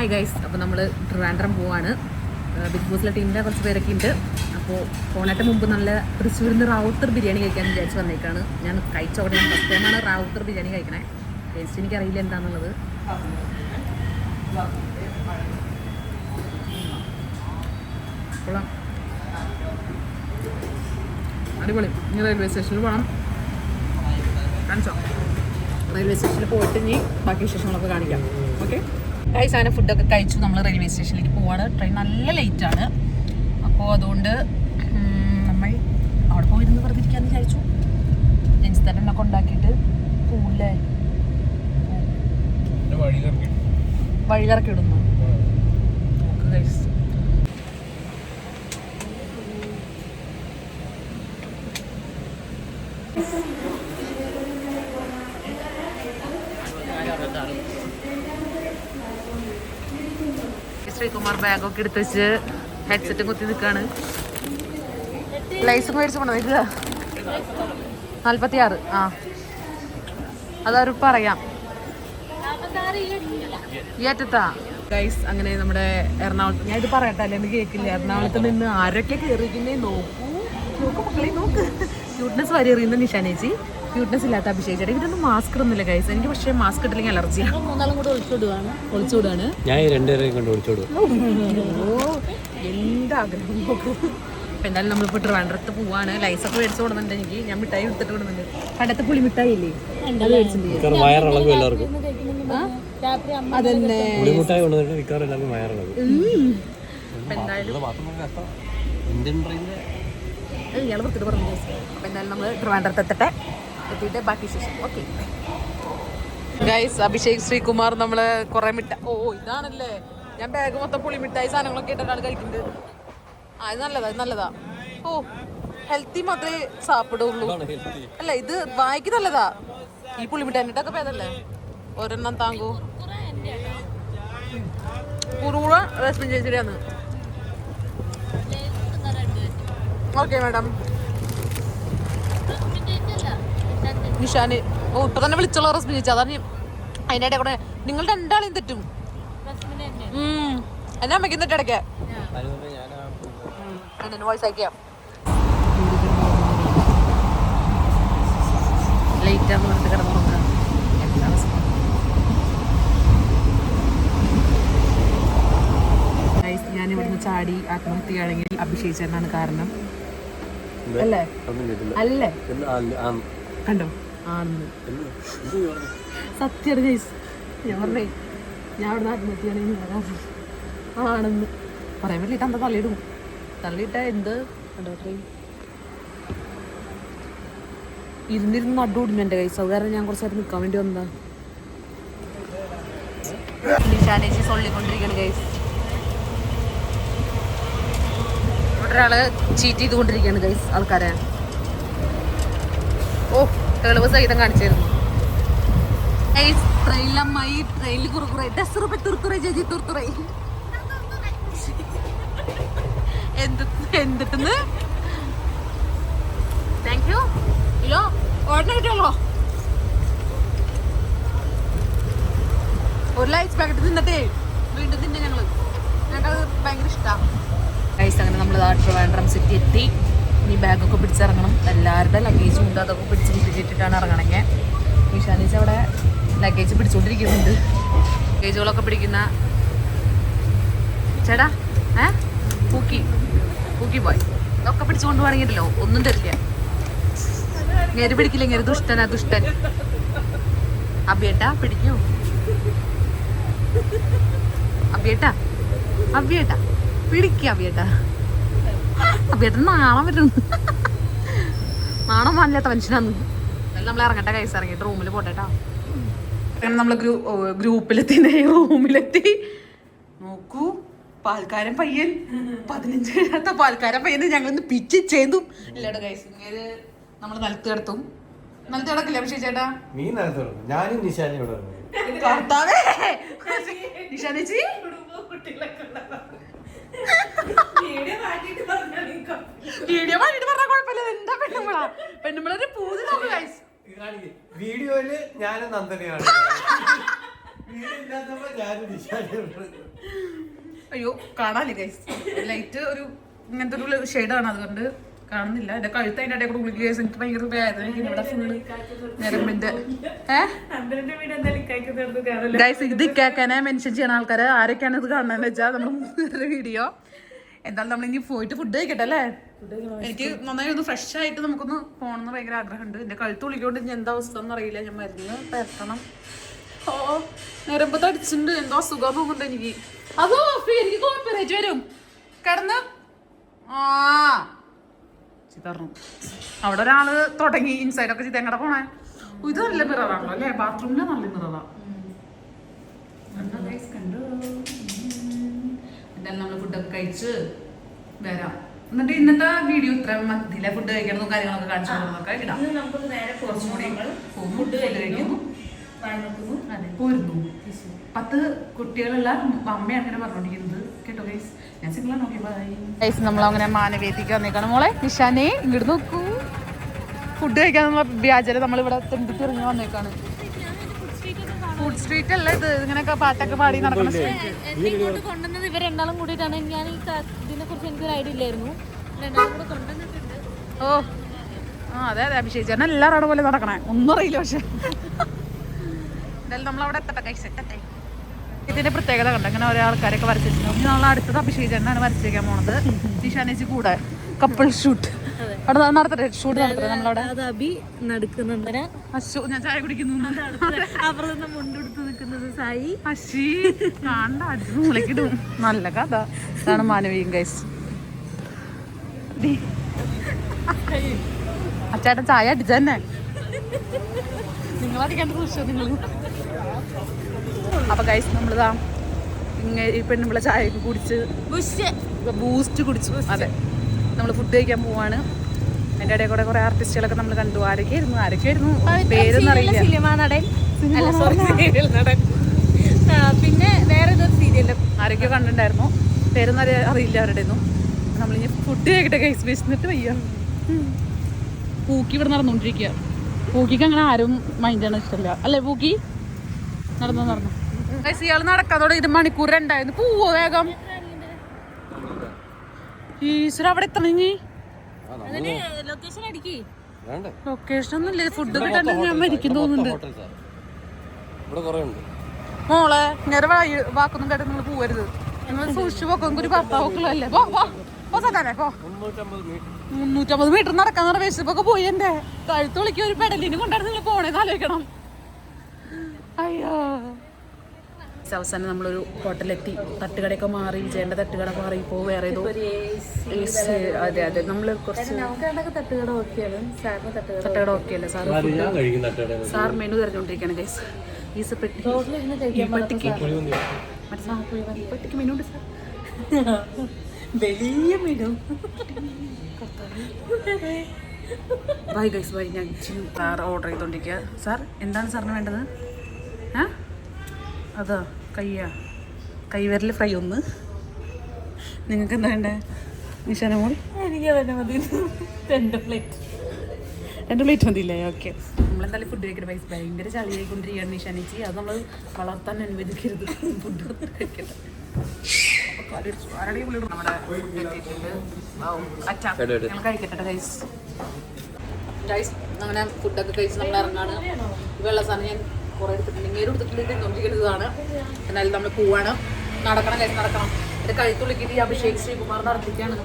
Hi guys അപ്പോൾ നമ്മൾ ട്രിവാൻഡ്രം പോവാണ്. ബിഗ് ബോസിലെ ടീമിന്റെ കുറച്ച് പേരൊക്കെ ഉണ്ട്. അപ്പോൾ പോണേട്ട് മുമ്പ് നല്ല തൃശ്ശൂരിൽ നിന്ന് റാവുത്തർ ബിരിയാണി കഴിക്കാൻ വിചാരിച്ച് വന്നേക്കാണ്. ഞാൻ കഴിച്ചോടെ ഞാൻ ഫസ്റ്റ് ടൈമാണ് റാവുത്തർ ബിരിയാണി കഴിക്കണേ. ടേസ്റ്റ് എനിക്കറിയില്ല എന്താണെന്നുള്ളത് അടിപൊളി. ഇനി റെയിൽവേ സ്റ്റേഷനിൽ പോകണം കാണിച്ചോ? റെയിൽവേ സ്റ്റേഷനിൽ പോയിട്ട് ഇനി ബാക്കി വിശേഷങ്ങളൊക്കെ കാണിക്കാം. ഓക്കെ ഗൈസ് അങ്ങനെ ഫുഡൊക്കെ കഴിച്ചു. നമ്മൾ റെയിൽവേ സ്റ്റേഷനിലേക്ക് പോവാണ്. ട്രെയിൻ നല്ല ലേറ്റ് ആണ്. അപ്പോൾ അതുകൊണ്ട് നമ്മൾ അവിടെ പോയിരുന്ന് വെറുതെ ഇരിക്കാന്ന് വിചാരിച്ചു. ജനിച്ച് തന്നെ ഒക്കെ ഉണ്ടാക്കിയിട്ട് പോവില്ലേ വഴി കറക്കി ഇടുന്നു നോക്ക് ഗൈസ് ബാഗൊക്കെ എടുത്ത് വെച്ച് ഹെഡ്സെറ്റും കുത്തി നിൽക്കുകയാണ് ലൈസും മേടിച്ച് പോണോ നിൽക്കുക നാൽപ്പത്തി ആറ് ആ. അതൊരു പറയാം. ഈ അറ്റത്താ. ഗൈസ് അങ്ങനെ നമ്മുടെ എറണാകുളത്ത് ഞാൻ ഇത് പറയട്ടെ അല്ലെങ്കിൽ കേൾക്കില്ല എറണാകുളത്ത് നിന്ന് ആരൊക്കെ കയറിയിരിക്കുന്നേ നോക്കൂ. നോക്കൂ മക്കളെ നോക്ക്. ക്യൂട്ട്നെസ് വരെ എറിയുന്ന നിഷാനേച്ചി. ക്യൂട്ട്നെസ് ഇല്ലാത്ത അഭിഷേക് ചേട്ടൻ ഇവരൊന്നും മാസ്ക് ഇടുന്നില്ല ഗൈസ് എനിക്ക് പക്ഷേ മാസ്ക് ഇട്ടില്ലെങ്കിൽ അലർജിയാണ് മൂന്നാളും കൂടെ ഒളിച്ചോടുകയാണ് ഞാൻ ഈ രണ്ടുപേരെയും കൊണ്ട് എന്താഗ്രഹം നോക്കൂ. അപ്പൊ എന്തായാലും നമ്മളിപ്പോ ട്രിവാൻഡ്രത്ത് പോവാണ്. ലൈസൊക്കെ മേടിച്ചു കൊടുക്കുന്നുണ്ട് എനിക്ക്. ഞാൻ മിഠായി എടുത്തിട്ട് കൊടുക്കുന്നുണ്ട് പണ്ടത്തെ പുളി മിഠായി? ഇല്ലേ അത് മേടിച്ചിട്ടുണ്ട് അതന്നെ. അപ്പൊ എന്തായാലും നമ്മൾ വൃത്തിട്ട് പറഞ്ഞു അപ്പൊ എന്തായാലും നമ്മൾ ട്രിവാൻഡ്രത്ത് എത്തട്ടെ. എത്തിയിട്ട് ബാക്കി ശേഷം ഓക്കെ ഗൈസ് അഭിഷേക് ശ്രീകുമാർ നമ്മൾ കുറെ മിഠ ഓ ഇതാണല്ലേ. ഞാൻ ബാഗ് മൊത്തം പുളി മിഠായി സാധനങ്ങളൊക്കെ ഇട്ടിട്ടാണ് കഴിക്കുന്നത് ആ ഇത് നല്ലതാ ഇത് നല്ലതാ. ഓ ഹെൽത്തി മാത്രമേ സാപ്പിടുള്ളൂ. അല്ല ഇത് വായിക്ക് നല്ലതാ. ഈ പുളി മിഠായിട്ടൊക്കെ പേതല്ലേ ഒരെണ്ണം താങ്കൂ. കുറുകൂട രശ്മി ചേച്ചിയുടെയാണ്. ഓക്കെ മാഡം നിഷാന് ഓ ഇപ്പൊ തന്നെ വിളിച്ചുള്ള റസ്മി ചേച്ചി. അതാണ് അതിന്റെ ഇടയിൽ കൂടെ നിങ്ങൾ രണ്ടാളെയും തെറ്റും. എന്നാ അമ്മയ്ക്ക് തെറ്റ് ഇടയ്ക്ക്. എന്നെ വോയിസ് ലേറ്റ് ആകുമ്പോൾ എന്താ ഞാൻ ഇവിടുന്ന് ചാടി ആത്മഹത്യയാണെങ്കിൽ അഭിഷേചനാണ് കാരണം. അല്ലേ? അല്ലേ? കണ്ടോ? എന്ത് ഈ പറഞ്ഞെ? ഞാൻ പറഞ്ഞേ ഞാൻ അവിടെ ആത്മഹത്യയാണെങ്കിൽ ഞാനാണ്. ആണെന്ന്. പറയാൻ പറ്റില്ല എന്താ തള്ളിയിടും. തള്ളിയിട്ട എന്ത്? കണ്ടോ അത്രയും. ഇരുന്നിരുന്ന് നടുവിടുന്നു എന്റെ കൈസ് അത് കാരണം ഞാൻ കുറച്ചു നേരം നിൽക്കാൻ വേണ്ടി വന്നതാ. നിഷാനേച്ചി ഒരാൾ ചീറ്റ് ചെയ്തുകൊണ്ടിരിക്കുകയാണ് ഗൈസ് ആൾക്കാരെ. ഓ തെളിവ് സഹിതം കാണിച്ചായിരുന്നു ട്രെയിലമ്മായി ട്രെയിനിൽ കുറുക്കുറേ ഡെസറുപ്പ തുർത്തുറേ ചേച്ചി തുർത്തുറേ. എന്ത് എന്തിട്ടെന്ന്? താങ്ക് യു ഇല്ലോ ഓർഡർ കിട്ടുള്ളോ ഒരു ലൈസ് പാക്കറ്റ് തിന്നിട്ടേ വീണ്ടും തിന്നെ ഞങ്ങൾ. ഞങ്ങൾക്കത് ഭയങ്കര ഇഷ്ടമാണ് അങ്ങനെ നമ്മൾ ട്രിവാൻഡ്രം സിറ്റി എത്തി. ഇനി ബാഗൊക്കെ പിടിച്ചിറങ്ങണം. എല്ലാവരുടെ ലഗേജും ഉണ്ട്. അതൊക്കെ പിടിച്ച് പിടിച്ചിട്ടിട്ടാണ് ഇറങ്ങണമെങ്കിൽ വിശാലിച്ച് അവിടെ ലഗേജ് പിടിച്ചുകൊണ്ടിരിക്കുന്നുണ്ട് ലഗേജുകളൊക്കെ പിടിക്കുന്ന ചേടാ ഏ? പൂക്കി. പൂക്കി പോയി. ഇതൊക്കെ പിടിച്ചുകൊണ്ട് തുടങ്ങിയിട്ടല്ലോ ഒന്നും തരില്ല. ഞെരു പിടിക്കില്ല ഇങ്ങനെ ദുഷ്ടനാ ദുഷ്ടൻ അബിയേട്ടാ പിടിക്കൂ. അബിയേട്ടാ അബിയേട്ടാ. പിടിക്കുക അബിയേട്ടാ. അബിയേട്ടൻ നാണം പറ്റുന്നു നാണം മാനില്ലാത്ത മനുഷ്യനാന്ന്. എന്നാലും നമ്മൾ ഇറങ്ങട്ടെ കൈസ് ഇറങ്ങിയിട്ട് റൂമിൽ പോട്ടെട്ടാ നമ്മൾ ഗ്രൂ ഗ്രൂപ്പിലെത്തി റൂമിലെത്തി നോക്കൂ പാൽക്കാരൻ പയ്യൻ. പതിനഞ്ച് കഴിയാത്ത പാൽക്കാരൻ പയ്യന് ഞങ്ങൾ ഇന്ന് പിച്ച് ചെയ്തു ഇല്ലടാ കൈസ് ഇങ്ങനെ നമ്മൾ നിലത്ത് കിടത്തും. നിലത്ത് കിടക്കില്ല പക്ഷേ ചേട്ടാ? നീ നേരത്തെ പറഞ്ഞു ഞാനും നിശാനും ഇവിടെ കർത്താവേ! നിഷാനേച്ചി വീഡിയോ മാറ്റിട്ട് പറഞ്ഞാൽ കുഴപ്പമില്ല. എന്താ പെണ്ണുമ്പളാ? പെണ്ണുമ്പളൊരു പൂതി നോക്ക് ഗൈസ് വീഡിയോയിൽ ഞാനും നന്ദനയാണ്. അയ്യോ കാണാല്ലേ ഗൈസ് ലൈറ്റ് ഒരു ഇങ്ങനത്തെ ഒരു ഷെയ്ഡാണ് അതുകൊണ്ട് കാണുന്നില്ല. എന്റെ കഴുത്ത് അതിന്റെ ഇടയിൽ കൂടെ ഗൈസ് എനിക്ക് ഭയങ്കര വേദന. ഇവിടെ ഫുള്ള് ഞരമ്പിന്റെ ഏഹ് ഗൈസ് ഇത് ഇക്കാക്കാനെ മെൻഷൻ ചെയ്യണ ആൾക്കാര് ആരൊക്കെയാണ് ഇത് കാണുന്നതെന്ന് വെച്ചാൽ നമ്മൾ വീഡിയോ. എന്തായാലും നമ്മൾ ഇനി പോയിട്ട് ഫുഡ് കഴിക്കട്ടെ അല്ലേ? എനിക്ക് നന്നായി ഒന്ന് ഫ്രഷ് ആയിട്ട് നമുക്കൊന്ന് പോകണമെന്ന് ഭയങ്കര ആഗ്രഹമുണ്ട്. എന്റെ കഴുത്ത് വിളിക്കൊണ്ട് ഇനി എന്താ അവസ്ഥ എന്ന് അറിയില്ല. ഞാൻ മരുന്ന് പരത്തണം ഓ ഞരമ്പ് തടിച്ചിട്ടുണ്ട് എന്തോ അസുഖം തോന്നുന്നുണ്ട് എനിക്ക്. അതോ എനിക്ക് കോപ്പറേറ്റ് വരും. കിടന്ന്. ആ. അവിടെ ഒരാൾ തുടങ്ങി. ഇൻസൈഡ് ഒക്കെ ചെയ്ത് എങ്ങടെ പോണേ? ഇത് നല്ല മിററാണല്ലോ അല്ലേ? ബാത്റൂമിലെ നല്ല മിററാ എന്തായാലും നമ്മൾ ഫുഡൊക്കെ കഴിച്ച് വരാം. എന്നിട്ട് ഇന്നത്തെ വീഡിയോ ഇത്ര മതിയിലെ ഫുഡ് കഴിക്കണതും കാര്യങ്ങളൊക്കെ കാണിച്ചു ഇടാം. നമുക്ക് നേരെ കുറച്ചും കൂടി ഫുഡ് കഴിക്കുന്നു. അതെ പോരുന്നു. പത്ത് കുട്ടികളുള്ള അമ്മയാണ് അങ്ങനെ പറഞ്ഞോണ്ടിരിക്കുന്നത്. കേട്ടോ ഗൈസ് ഞാൻ സിംഗിളാണ് ഓക്കെ ബൈ ഗൈസ് നമ്മൾ അങ്ങനെ മാനവേദിക്ക് വന്നേക്കാണ്. മോളെ നിഷാനെ ഇങ്ങോട്ട് നോക്കൂ. ഫുഡ് കഴിക്കാൻ വ്യാജരെ നമ്മൾ ഇവിടെ തെണ്ടിട്ട് ഇറങ്ങി വന്നേക്കാണ്. ഫുഡ് സ്ട്രീറ്റ് അല്ല ഇത്? ഇങ്ങനെയൊക്കെ പാട്ടൊക്കെ പാടി നടക്കുന്ന സ്ട്രീറ്റ് എന്നെ ഇങ്ങോട്ട് കൊണ്ടുവന്നത് ഇവർ രണ്ടാളും കൂടിയിട്ടാണ്. ഞാൻ ഈ ഇതിനെ കുറിച്ച് എനിക്കൊരു ഐഡിയ ഇല്ലായിരുന്നു. രണ്ടാളും കൂടെ കൊണ്ടുവന്നിട്ടുണ്ട്. ഓ. ആ അതെ അതെ അഭിഷേക് ചേട്ടൻ എല്ലാവരും പോലെ നടക്കണേ. ഒന്നും അറിയില്ല പക്ഷെ. എന്തായാലും നമ്മളവിടെ എത്തട്ടെ കൈ എത്തട്ടെ. ഇതിന്റെ പ്രത്യേകത കണ്ട? ഇങ്ങനെ ഓരോ ആൾക്കാരൊക്കെ വരച്ചിട്ടുണ്ട്. ഇനി നമ്മൾ അടുത്തത് അഭിഷേക് ചേട്ടനാണ് വരച്ചേക്കാൻ പോണത്. നിഷാനേച്ചി കൂടെ. കപ്പിൾ ഷൂട്ട് അവിടെ നടത്തട്ടെ? ഷൂട്ട് നടത്തട്ടെ നമ്മളവിടെ? അത് അഭി നടക്കുന്നുണ്ട്. അശു ഞാൻ ചായ കുടിക്കുന്നു. അപ്പുറത്ത് മുണ്ടെടുത്ത് നിൽക്കുന്നത് സായി. അശി കാണ്ട നല്ല കഥ. അതാണ് മാനവീയം ഗൈസ് അച്ചേട്ടൻ ചായ അടിച്ച തന്നെ. നിങ്ങൾ. അപ്പൊ ഗൈസ് നമ്മളിതാ ഇങ്ങനെ ഈ പെണ്ണുമ്പിള്ള ചായ ഒക്കെ കുടിച്ച് ബൂസ്റ്റ് കുടിച്ചു. അതെ. നമ്മൾ ഫുഡ് കഴിക്കാൻ പോവാണ്. അതിന്റെ ഇടയിൽ കൂടെ കുറെ ആർട്ടിസ്റ്റുകളൊക്കെ നമ്മൾ കണ്ടു. ആരൊക്കെയായിരുന്നു? ആരൊക്കെയായിരുന്നു? പേരൊന്നും അറിയില്ല. സിനിമ നടൻ. അല്ല സോറി സീരിയൽ നടൻ. പിന്നെ വേറെ ഏതൊരു സീരിയലും ആരൊക്കെയോ കണ്ടിട്ടുണ്ടായിരുന്നു. പേരൊന്നും അറിയ- അറിയില്ല അവരുടെ ഒന്നും നമ്മളിനി ഫുഡ് കഴിക്കട്ടെ കൈസ് വിശന്നിട്ട് വയ്യ. പൂക്കി ഇവിടെ നടന്നുകൊണ്ടിരിക്കുക പൂക്കിക്ക് അങ്ങനെ ആരും മൈൻഡ് ആണ് ഇഷ്ടമില്ല അല്ലേ പൂക്കി? നടന്നു നടന്നു. ഇയാൾ നടക്കാതോടെ ഇത് മണിക്കൂർ രണ്ടായിരുന്നു പോവോ വേഗം. ഈശ്വര അവിടെ ലൊക്കേഷൻ അടിക്കി. വേണ്ടേ? ലൊക്കേഷൻ ഒന്നും ഫുഡ് കിട്ടാണ്ട് ഞാൻ മരിക്കും തോന്നുന്നുണ്ട് മോളെ വാക്കൊന്നും കേട്ട് നിങ്ങൾ പോവരുത്. നിങ്ങൾ സൂക്ഷിച്ചു പോക്കും ഒരു ഭർത്താവൊക്കെ പോ പോ പോ മുന്നൂറ്റമ്പത് മീറ്റർ നടക്കാൻ വിശപ്പൊക്കെ പോയി എന്റെ. കഴുത്തുളിക്ക് ഒരു പെടലിന് കൊണ്ടാണ് നിങ്ങൾ പോണേന്ന് ആലോചിക്കണം. അയ്യോ. അവസാനം നമ്മളൊരു ഹോട്ടലെത്തി. തട്ടുകടയൊക്കെ മാറി വിജയന്റെ തട്ടുകട മാറി ഇപ്പോ വേറെ ഏതോ അതെ അതെ. നമ്മൾ കുറച്ച് തട്ടുകട ഓക്കെയാണ് സാറിന് തട്ടുകട തട്ടുകട ഓക്കെ അല്ലേ? സാർ ഞാൻ കഴിക്കുന്ന തട്ടുകടയിൽ നിന്ന്. സാർ മെനു തിരഞ്ഞുകൊണ്ടിരിക്കുകയാണ് ഗൈസ് ഈസ് പെട്ടി പെട്ടിക്ക്. പെട്ടിക്ക് മെനു ഉണ്ട് സാർ. വലിയ മെനു ബൈ ഗൈസ് ബൈ ഞാൻ സാർ ഓർഡർ ചെയ്തുകൊണ്ടിരിക്കുക സാർ എന്താണ് സാറിന് വേണ്ടത്? ആ? അതാ. കയ്യാ കൈവിരൽ ഫ്രൈ ഒന്ന്. നിങ്ങൾക്ക് എന്താ വേണ്ടേ? നിഷാന മോൾ? എനിക്ക് തന്നെ മതി. രണ്ട് പ്ലേറ്റ് രണ്ട് പ്ലേറ്റ് മതിയില്ലേ? ഓക്കെ നമ്മളെന്തായാലും ഫുഡ് കഴിക്കട്ടെ പൈസ ഭയങ്കര ചളിയായിക്കൊണ്ടിരിക്കുകയാണ് നിഷാനിച്ചി അത് നമ്മൾ വളർത്താൻ അനുവദിക്കരുത്. ഫുഡ് കഴിക്കട്ടെ. ഗൈസ് ഗൈസ് അങ്ങനെ ഫുഡൊക്കെ കഴിച്ച് നമ്മൾ ഇറങ്ങാണ്. വെള്ള സാധനം ഞാൻ കുറേ എടുത്തിട്ടുണ്ട്. ഇങ്ങനെ എടുത്തിട്ടുണ്ട് തിന്നോണ്ടിരിക്കുന്നത് ഇതാണ് എന്നാലും നമ്മൾ പോവാണ്. നടക്കണം കേസ് നടക്കണം. എന്റെ കഴുത്തുള്ളിക്കിട്ട് ഈ അഭിഷേക് ശ്രീകുമാർ നടത്തിക്കാണ്.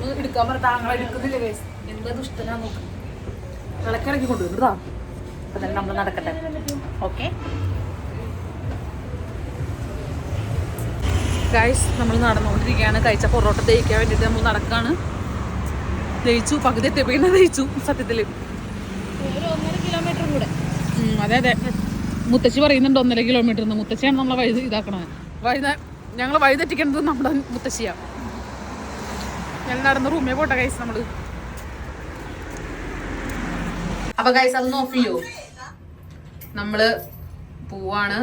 ഒന്ന് എടുക്കാൻ പറഞ്ഞ താങ്കളെ എടുക്കുന്നില്ല കേസ് എന്താ ദുഷ്ടനാ നോക്ക്. വിളക്കിറങ്ങി കൊണ്ടുവരുന്നതാ അപ്പൊ അതെല്ലാം നമ്മൾ നടക്കട്ടെ. ഓക്കെ ഗൈസ് നമ്മൾ നടന്നുകൊണ്ടിരിക്കുകയാണ്. കഴിച്ച പൊറോട്ട ദഹിക്കാൻ വേണ്ടിയിട്ട് നമ്മൾ നടക്കാണ് ദഹിച്ചു പകുതി എത്തിയപ്പോൾ പിന്നെ ദഹിച്ചു സത്യത്തിൽ ഒരു ഒന്നര കിലോമീറ്റർ കൂടെ. അതെ അതെ. മുത്തശ്ശി പറയുന്നുണ്ട് ഒന്നര കിലോമീറ്റർ എന്ന്. മുത്തശ്ശിയാണ് നമ്മളെ വഴി ഇതാക്കണത്. വഴി ഞങ്ങൾ വഴി തെറ്റിക്കുന്നത് നമ്മുടെ മുത്തശ്ശിയാണ് ഞങ്ങൾ നടന്ന റൂമിൽ പോട്ടെ കൈസ് നമ്മൾ. അപ്പൊ കൈസ് അത് നോക്കിയോ നമ്മൾ പോവാണ്.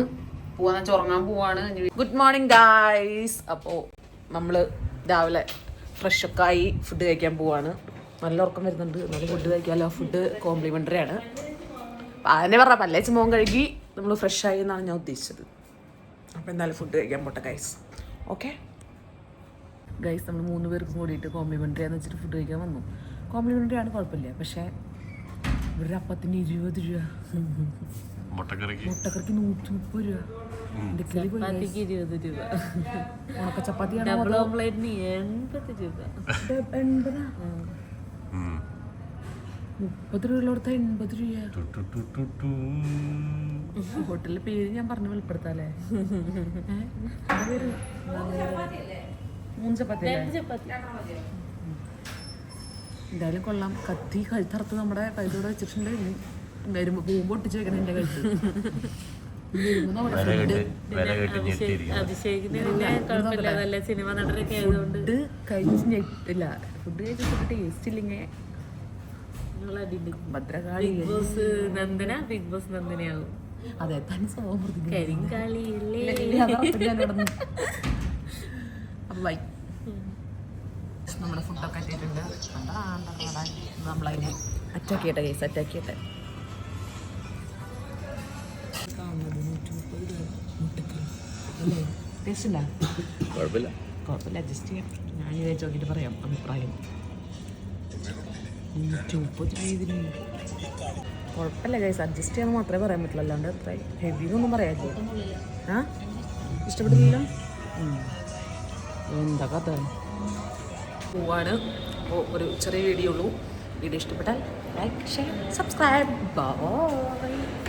പോവാന്ന് വെച്ചാൽ ഉറങ്ങാൻ പോവാണ്. ഗുഡ് മോർണിംഗ് ഗൈസ് അപ്പോ നമ്മൾ രാവിലെ ഫ്രഷ് ഒക്കെ ആയി ഫുഡ് കഴിക്കാൻ പോവാണ്. നല്ല ഉറക്കം വരുന്നുണ്ട്. നല്ല ഫുഡ് കഴിക്കാമല്ലോ ഫുഡ് കോംപ്ലിമെന്ററി ആണ്. അതന്നെ അതിനെ പറഞ്ഞ പല്ലേച്ച് മോൻ കഴുകി. നമ്മൾ ഫ്രഷ് ആയി എന്നാണ് ഞാൻ ഉദ്ദേശിച്ചത്. അപ്പോൾ എന്തായാലും ഫുഡ് കഴിക്കാൻ പോട്ടെ ഗൈസ് ഓക്കെ ഗൈസ് നമ്മൾ മൂന്ന് പേർക്കും കൂടിയിട്ട് കോംപ്ലിമെന്ററി എന്ന് വെച്ചിട്ട് ഫുഡ് കഴിക്കാൻ വന്നു. കോംപ്ലിമെന്ററി ആണ് കുഴപ്പമില്ല. പക്ഷേ ഇവിടെ അപ്പത്തിന് ഇരുപത് രൂപ. മുട്ടക്കറിക്ക്. മുട്ടക്കറിക്ക് നൂറ്റി മുപ്പത് രൂപ ചപ്പാത്തിക്ക് ഇരുപത് രൂപ. ഉണക്ക ചപ്പാത്തിയാണോ ഡബിൾ ഓംപ്ലേറ്റിന് എൺപത് രൂപ. എൺപതാ? മുപ്പത് രൂപ കൊടുത്ത എൺപത് രൂപ ഹോട്ടലിലെ പേര് ഞാൻ പറഞ്ഞു വെളിപ്പെടുത്താല്ലേ? മൂന്ന് ചപ്പാത്തി എന്തായാലും കൊള്ളാം. കത്തി കഴുത്തറുത്ത് നമ്മുടെ കഴുത്തോടെ വെച്ചിട്ടുണ്ട്. വരുമ്പോ പോകുമ്പോ ഒട്ടിച്ച് വെക്കണം എന്റെ കഴുത്ത്. ഫുഡ് കഴിച്ച് ഞെട്ടില്ല ഫുഡ് കഴിച്ചിട്ട് ടേസ്റ്റ് ഇല്ലെങ്കിൽ നിങ്ങൾ അടിയുണ്ട് Bhadrakali big boss Nandana big boss അതെ ബൈ നമ്മുടെ ഫുഡൊക്കെ എത്തിയിട്ടുണ്ട്. നമ്മളതിനെ അറ്റാക്ക് ചെയ്യട്ടെ കേസ് അറ്റാക്ക് ചെയ്യട്ടെ ടേസ്റ്റ് ഇല്ല? കുഴപ്പമില്ല. കുഴപ്പമില്ല അഡ്ജസ്റ്റ് ചെയ്യാം. ഞാൻ പറയാം അഭിപ്രായം. കുഴപ്പമില്ല ഗൈസ് അഡ്ജസ്റ്റ് ചെയ്യാൻ മാത്രമേ പറയാൻ പറ്റുള്ളൂ. അല്ലാണ്ട് അത്ര ഹെവി ഒന്നും പറയാനില്ല? ആ? ഇഷ്ടപ്പെട്ടില്ല എന്താ കഥ? പോവാണ്. അപ്പോൾ ഒരു ചെറിയ വീഡിയോ ഉള്ളൂ. വീഡിയോ ഇഷ്ടപ്പെട്ടാൽ ലൈക്ക് ഷെയർ സബ്സ്ക്രൈബ് ബൈ